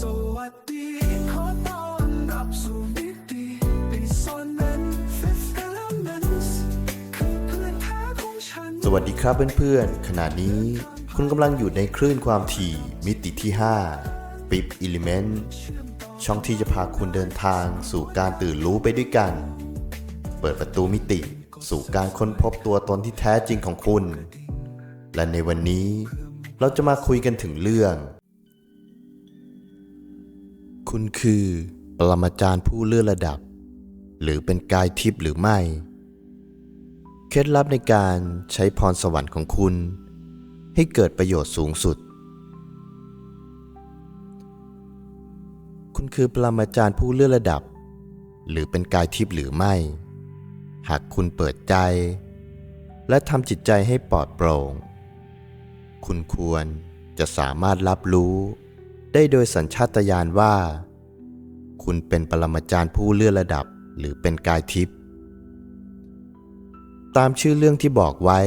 สวัสดี ขอต้อนรับสู่มิติ Dissonant Fifth Elements คือเพื่อนแท้ของฉัน สวัสดีครับเพื่อนๆ ขณะนี้ คุณกำลังอยู่ในคลื่นความถี่มิติที่5ปิ๊บอิเลเมนต์ช่องที่จะพาคุณเดินทางสู่การตื่นรู้ไปด้วยกัน เปิดประตูมิติสู่การค้นพบตัวตนที่แท้จริงของคุณ และในวันนี้เราจะมาคุยกันถึงเรื่อง คุณคือปรมาจารย์ผู้เลื่อนระดับ หรือเป็นกายทิพย์หรือไม่ เคล็ดลับในการใช้พรสวรรค์ของคุณ ให้เกิดประโยชน์สูงสุด คุณคือปรมาจารย์ผู้เลื่อนระดับ หรือเป็นกายทิพย์หรือไม่ หากคุณเปิดใจ และทำจิตใจให้ปลอดโปร่ง คุณควรจะสามารถรับรู้ ได้โดยสัญชาตญาณว่า คุณเป็นปรมาจารย์ผู้เลื่อนระดับหรือเป็นกายทิพย์ตามชื่อเรื่องที่บอกไว้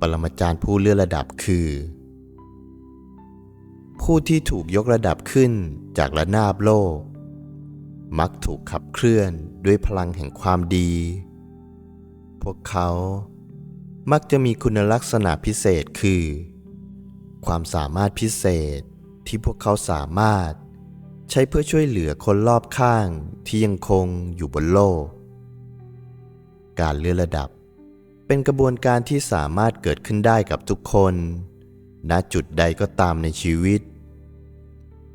ปรมาจารย์ผู้เลื่อนระดับคือ ผู้ที่ถูกยกระดับขึ้นจากระนาบโลก มักถูกขับเคลื่อนด้วยพลังแห่งความดี พวกเขามักจะมีคุณลักษณะพิเศษคือ ความสามารถพิเศษ ที่พวกเขาสามารถ ใช้เพื่อช่วยเหลือคนรอบข้างที่ยังคงอยู่บนโลก การเลื่อนระดับ เป็นกระบวนการที่สามารถเกิดขึ้นได้กับทุกคน ณจุดใดก็ตามในชีวิต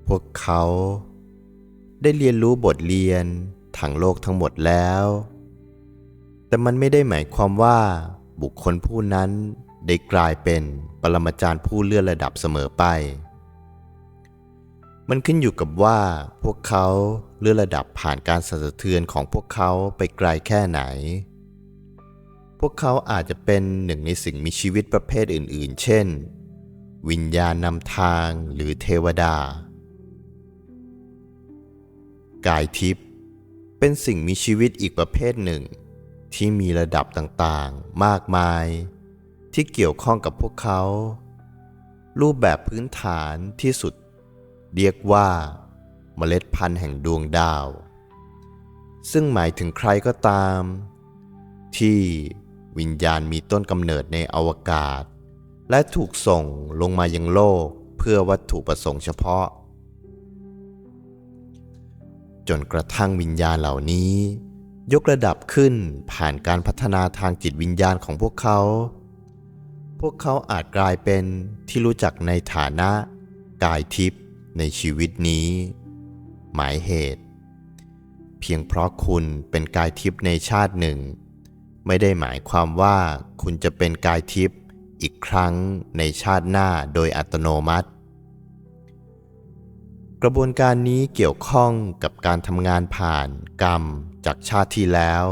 พวกเขาได้เรียนรู้บทเรียนทั้งโลกทั้งหมดแล้ว แต่มันไม่ได้หมายความว่าบุคคลผู้นั้นได้กลายเป็นปรมาจารย์ผู้เลื่อนระดับเสมอไป มันขึ้นอยู่กับว่าพวกเขาเลื่อนระดับผ่านการสั่นสะเทือนของพวกเขาไปไกลแค่ไหน พวกเขาอาจจะเป็นหนึ่งในสิ่งมีชีวิตประเภทอื่น ๆ เช่น วิญญาณนำทางหรือเทวดา กายทิพย์เป็นสิ่งมีชีวิตอีกประเภทหนึ่ง ที่มีระดับต่างๆ มากมาย ที่เกี่ยวข้องกับพวกเขา รูปแบบพื้นฐานที่สุด เรียกว่า เมล็ดพันธุ์แห่งดวงดาว ซึ่งหมายถึงใครก็ตาม ที่วิญญาณมีต้นกำเนิดในอวกาศ และถูกส่งลงมายังโลกเพื่อวัตถุประสงค์เฉพาะ จนกระทั่งวิญญาณเหล่านี้ ยกระดับขึ้นผ่านการพัฒนาทางจิตวิญญาณของพวกเขา พวกเขาอาจกลายเป็นที่รู้จักในฐานะกายทิพย์ ในชีวิตนี้ หมายเหตุ เพียงเพราะคุณเป็นกายทิพย์ในชาติหนึ่ง ไม่ได้หมายความว่าคุณจะเป็นกายทิพย์อีกครั้งในชาติหน้าโดยอัตโนมัติ กระบวนการนี้เกี่ยวข้องกับการทำงานผ่านกรรมจากชาติที่แล้ว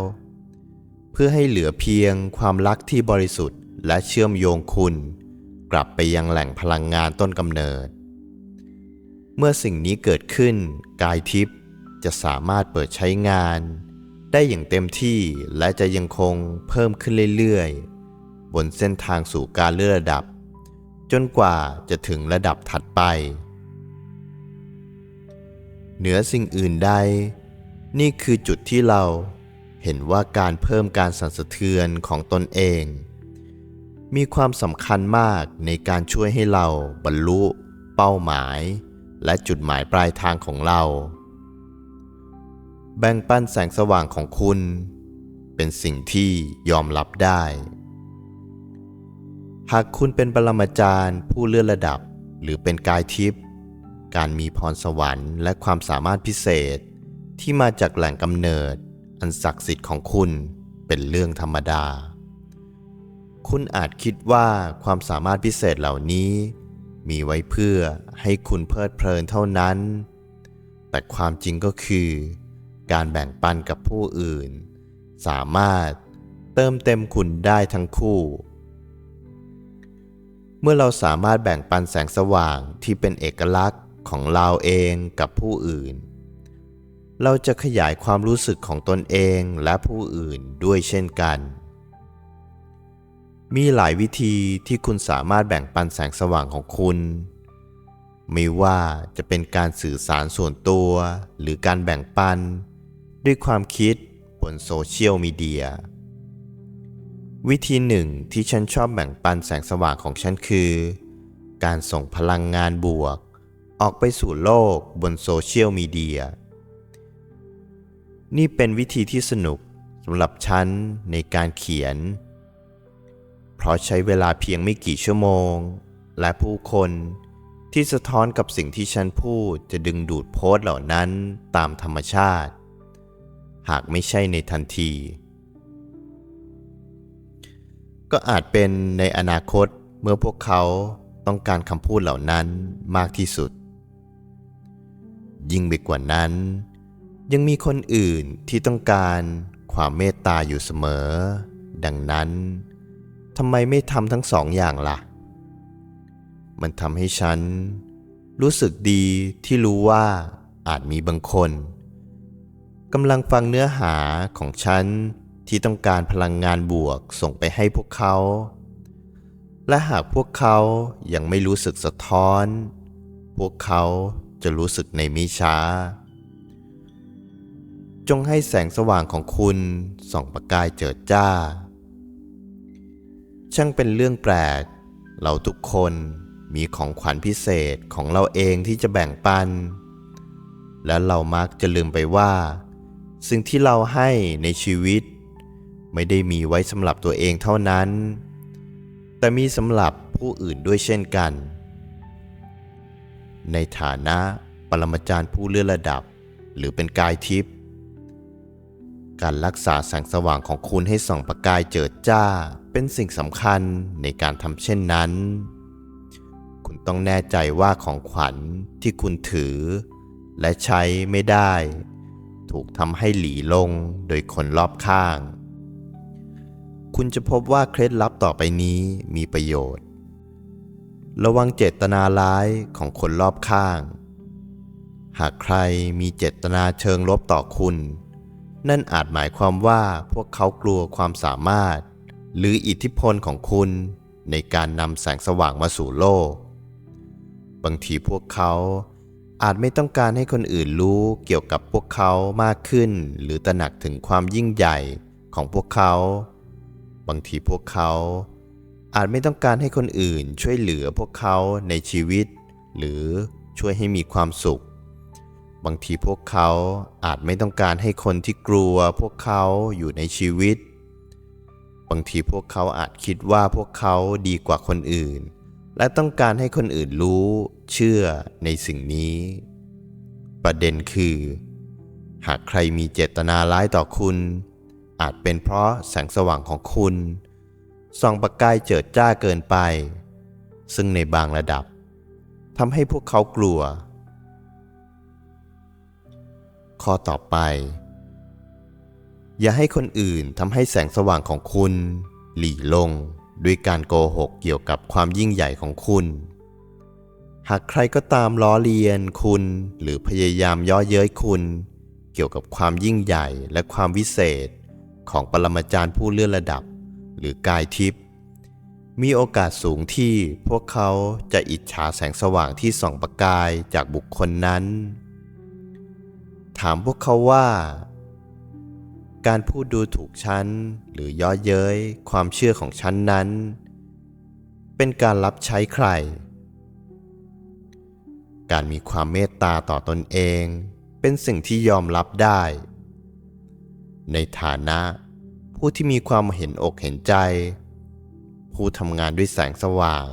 เพื่อให้เหลือเพียงความรักที่บริสุทธิ์และเชื่อมโยงคุณ กลับไปยังแหล่งพลังงานต้นกำเนิด เมื่อสิ่งนี้เกิดขึ้น กายทิพย์จะสามารถเปิดใช้งาน ได้อย่างเต็มที่และจะยังคงเพิ่มขึ้นเรื่อยๆ บนเส้นทางสู่การเลื่อนระดับ จนกว่าจะถึงระดับถัดไป เหนือสิ่งอื่นใด นี่คือจุดที่เราเห็นว่าการเพิ่มการสั่นสะเทือนของตนเอง มีความสำคัญมากในการช่วยให้เราบรรลุเป้าหมาย และจุดหมายปลายทางของเรา แบ่งปันแสงสว่างของคุณ เป็นสิ่งที่ยอมรับได้ หากคุณเป็นปรมาจารย์ ผู้เลื่อนระดับหรือเป็นกายทิพย์การมีพรสวรรค์และความสามารถพิเศษที่มาจากแหล่งกำเนิด อันศักดิ์สิทธิ์ของคุณเป็นเรื่องธรรมดา คุณอาจคิดว่าความสามารถพิเศษเหล่านี้ มีไว้เพื่อให้คุณเพลิดเพลินเท่านั้น แต่ความจริงก็คือ การแบ่งปันกับผู้อื่น สามารถเติมเต็มคุณได้ทั้งคู่ เมื่อเราสามารถแบ่งปันแสงสว่างที่เป็นเอกลักษณ์ของเราเองกับผู้อื่น เราจะขยายความรู้สึกของตนเองและผู้อื่นด้วยเช่นกัน มีหลายวิธีที่คุณสามารถแบ่งปันแสงสว่างของคุณ ไม่ว่าจะเป็นการสื่อสารส่วนตัวหรือการแบ่งปัน ด้วยความคิดบนโซเชียลมีเดีย วิธีหนึ่งที่ฉันชอบแบ่งปันแสงสว่างของฉันคือ การส่งพลังงานบวก ออกไปสู่โลกบนโซเชียลมีเดีย นี่เป็นวิธีที่สนุกสำหรับฉันในการเขียน เพราะใช้เวลาเพียงไม่กี่ชั่วโมง และผู้คนที่สะท้อนกับสิ่งที่ฉันพูดจะดึงดูดโพสต์เหล่านั้นตามธรรมชาติ หากไม่ใช่ในทันที ก็อาจเป็นในอนาคตเมื่อพวกเขาต้องการคำพูดเหล่านั้นมากที่สุด ยิ่งไปกว่านั้น ยังมีคนอื่นที่ต้องการความเมตตาอยู่เสมอ ดังนั้นำไมไม่ทำทั้งสองอย่างล่ะ มันทำให้ฉัน รู้สึกดีที่รู้ว่าอาจมีบางคนกำลังฟังเนื้อหาของฉันที่ต้องการพลังงานบวกส่งไปให้พวกเขา และหากพวกเขายังไม่รู้สึกสะท้อน พวกเขาจะรู้สึกในมิช้า จงให้แสงสว่างของคุณส่องประกายเจิดจ้า ช่างเป็นเรื่องแปลก เราทุกคนมีของขวัญพิเศษของเราเองที่จะแบ่งปัน และเรามักจะลืมไปว่า สิ่งที่เราให้ในชีวิต ไม่ได้มีไว้สำหรับตัวเองเท่านั้น แต่มีสำหรับผู้อื่นด้วยเช่นกัน ในฐานะปรมาจารย์ผู้เลื่อนระดับ หรือเป็นกายทิพย์ การรักษาแสงสว่างของคุณให้ส่องประกายเจิดจ้า เป็นสิ่งสำคัญในการทำเช่นนั้น คุณต้องแน่ใจว่าของขวัญที่คุณถือ และใช้ไม่ได้ ถูกทำให้หลีลงโดยคนรอบข้าง คุณจะพบว่าเคล็ดลับต่อไปนี้มีประโยชน์ ระวังเจตนาร้ายของคนรอบข้าง หากใครมีเจตนาเชิงลบต่อคุณ นั่นอาจหมายความว่าพวกเขากลัวความสามารถ หรืออิทธิพลของคุณในการนำแสงสว่างมาสู่โลก บางทีพวกเขาอาจไม่ต้องการให้คนอื่นรู้เกี่ยวกับพวกเขามากขึ้น หรือตระหนักถึงความยิ่งใหญ่ของพวกเขา บางทีพวกเขา อาจไม่ต้องการให้คนอื่นช่วยเหลือพวกเขาในชีวิต หรือช่วยให้มีความสุข บางทีพวกเขาอาจไม่ต้องการให้คนที่กลัวพวกเขาอยู่ในชีวิต บางทีพวกเขาอาจคิดว่าพวกเขาดีกว่าคนอื่น และต้องการให้คนอื่นรู้เชื่อในสิ่งนี้ ประเด็นคือ หากใครมีเจตนาร้ายต่อคุณ อาจเป็นเพราะแสงสว่างของคุณส่องประกายเจิดจ้าเกินไป ซึ่งในบางระดับทำให้พวกเขากลัว ข้อต่อไป อย่าให้คนอื่นทำให้แสงสว่างของคุณ หลีลงด้วยการโกหกเกี่ยวกับความยิ่งใหญ่ของคุณ หากใครก็ตามล้อเลียนคุณหรือพยายามย่อเย้ยคุณ เกี่ยวกับความยิ่งใหญ่และความวิเศษ ของปรมาจารย์ผู้เลื่อนระดับ หรือกายทิพย์มีโอกาสสูงที่พวกเขาจะอิจฉาแสงสว่างที่ส่องประกายจากบุคคลนั้น ถามพวกเขาว่า การพูดดูถูกฉันหรือย่อเย้ยความเชื่อของฉันนั้น เป็นการรับใช้ใคร การมีความเมตตาต่อตนเองเป็นสิ่งที่ยอมรับได้ ในฐานะผู้ที่มีความเห็นอกเห็นใจ ผู้ทำงานด้วยแสงสว่าง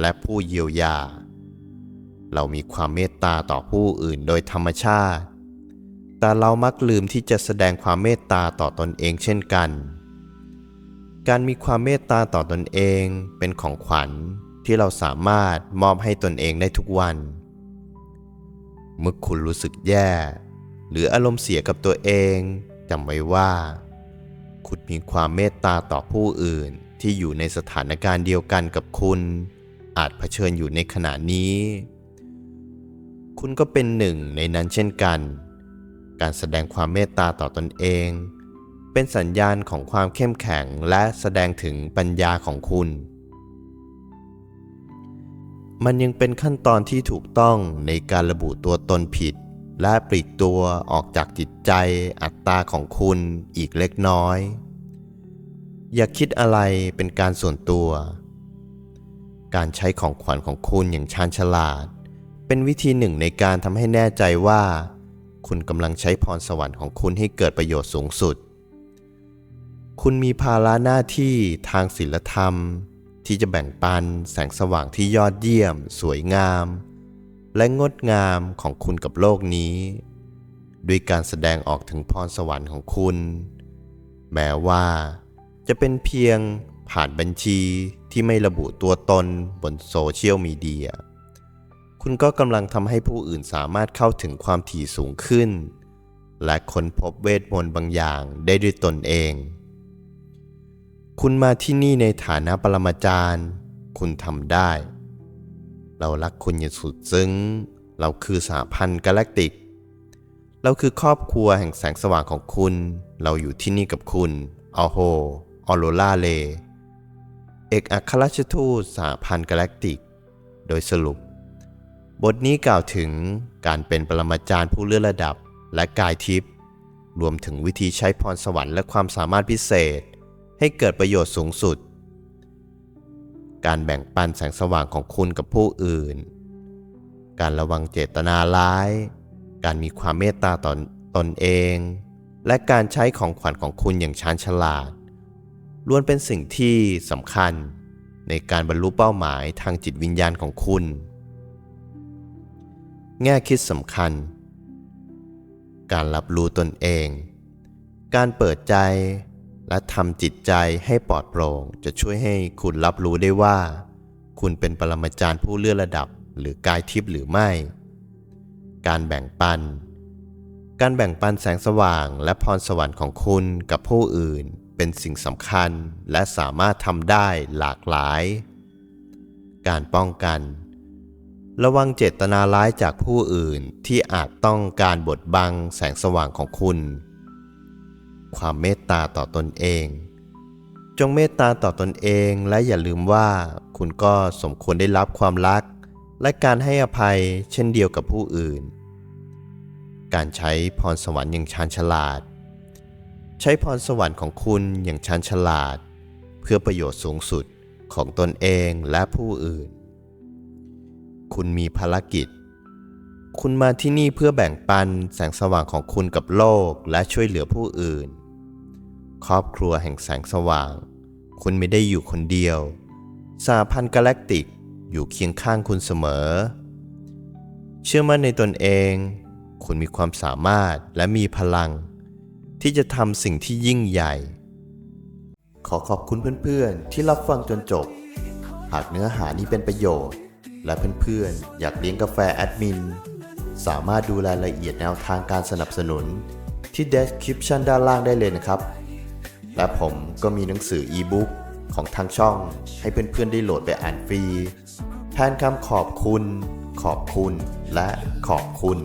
และผู้เยียวยา เรามีความเมตตาต่อผู้อื่นโดยธรรมชาติ แต่เรามักลืมที่จะแสดงความเมตตาต่อตนเองเช่นกัน การมีความเมตตาต่อตนเองเป็นของขวัญที่เราสามารถมอบให้ตนเองได้ทุกวัน เมื่อคุณรู้สึกแย่ หรืออารมณ์เสียกับตัวเองจำไว้ว่า คุณมีความเมตตาต่อผู้อื่นที่อยู่ในสถานการณ์เดียวกันกับคุณ อาจเผชิญอยู่ในขณะนี้ คุณก็เป็นหนึ่งในนั้นเช่นกัน การแสดงความเมตตาต่อตอนเอง เป็นสัญญาณของความเข้มแข็งและแสดงถึงปัญญาของคุณ มันยังเป็นขั้นตอนที่ถูกต้องในการระบุตัวตนผิด และปลีกตัวออกจากจิตใจอัตตาของคุณอีกเล็กน้อย อย่าคิดอะไรเป็นการส่วนตัว การใช้ของขวัญของคุณอย่างชาญฉลาด เป็นวิธีหนึ่งในการทำให้แน่ใจว่า คุณกำลังใช้พรสวรรค์ของคุณให้เกิดประโยชน์สูงสุด คุณมีภาระหน้าที่ทางศีลธรรม ที่จะแบ่งปันแสงสว่างที่ยอดเยี่ยม สวยงาม และงดงามของคุณกับโลกนี้ ด้วยการแสดงออกถึงพรสวรรค์ของคุณ แม้ว่าจะเป็นเพียงผ่านบัญชีที่ไม่ระบุตัวตนบนโซเชียลมีเดีย คุณก็กำลังทำให้ผู้อื่นสามารถเข้าถึงความถี่สูงขึ้น และค้นพบเวทมนต์บางอย่างได้ด้วยตนเอง คุณมาที่นี่ในฐานะปรมาจารย์ คุณทำได้ เรารักคุณอย่างสุดซึ้ง เราคือสหพันธ์กาแล็กติก เราคือครอบครัวแห่งแสงสว่างของคุณ เราอยู่ที่นี่กับคุณอัลโฮออโรลาเล เอกอัครราชทูตสหพันธ์กาแล็กติก โดยสรุป บทนี้กล่าวถึงการเป็นปรมาจารย์ผู้เลื่อนระดับและกายทิพย์รวมถึงวิธีใช้พรสวรรค์และความสามารถพิเศษ ให้เกิดประโยชน์สูงสุด การแบ่งปันแสงสว่างของคุณกับผู้อื่น การระวังเจตนาร้าย การมีความเมตตาต่อตนเอง และการใช้ของขวัญของคุณอย่างชาญฉลาดล้วนเป็นสิ่งที่สำคัญในการบรรลุเป้าหมายทางจิตวิญญาณของคุณ แง่คิดสำคัญ การรับรู้ตนเอง การเปิดใจและทำจิตใจให้ปลอดโปร่งจะช่วยให้คุณรับรู้ได้ว่า คุณเป็นปรมาจารย์ผู้เลื่อนระดับหรือกายทิพย์หรือไม่ การแบ่งปัน การแบ่งปันแสงสว่างและพรสวรรค์ของคุณกับผู้อื่นเป็นสิ่งสำคัญและสามารถทำได้หลากหลาย การป้องกัน ระวังเจตนาร้ายจากผู้อื่นที่อาจต้องการบดบังแสงสว่างของคุณ ความเมตตาต่อตนเอง จงเมตตาต่อตนเองและอย่าลืมว่า คุณก็สมควรได้รับความรัก และการให้อภัยเช่นเดียวกับผู้อื่น การใช้พรสวรรค์อย่างชาญฉลาด ใช้พรสวรรค์ของคุณอย่างชาญฉลาด เพื่อประโยชน์สูงสุดของตนเองและผู้อื่น คุณมีภารกิจ คุณมาที่นี่เพื่อแบ่งปันแสงสว่างของคุณกับโลกและช่วยเหลือผู้อื่น ครอบครัวแห่งแสงสว่าง คุณไม่ได้อยู่คนเดียว สาพันธ์กาแล็กติกอยู่เคียงข้างคุณเสมอ เชื่อมั่นในตนเอง คุณมีความสามารถและมีพลัง ที่จะทำสิ่งที่ยิ่งใหญ่ ขอขอบคุณเพื่อนๆ ที่รับฟังจนจบ หากเนื้อหานี้เป็นประโยชน์ และเพื่อนๆ อยากเลี้ยงกาแฟแอดมิน สามารถดูรายละเอียดแนวทางการสนับสนุน ที่ description ด้านล่างได้เลยนะครับ และผมก็มีหนังสืออีบุ๊กของทางช่อง ให้เพื่อนๆ ได้โหลดไปอ่านฟรี แทนคำขอบคุณ ขอบคุณ และขอบคุณ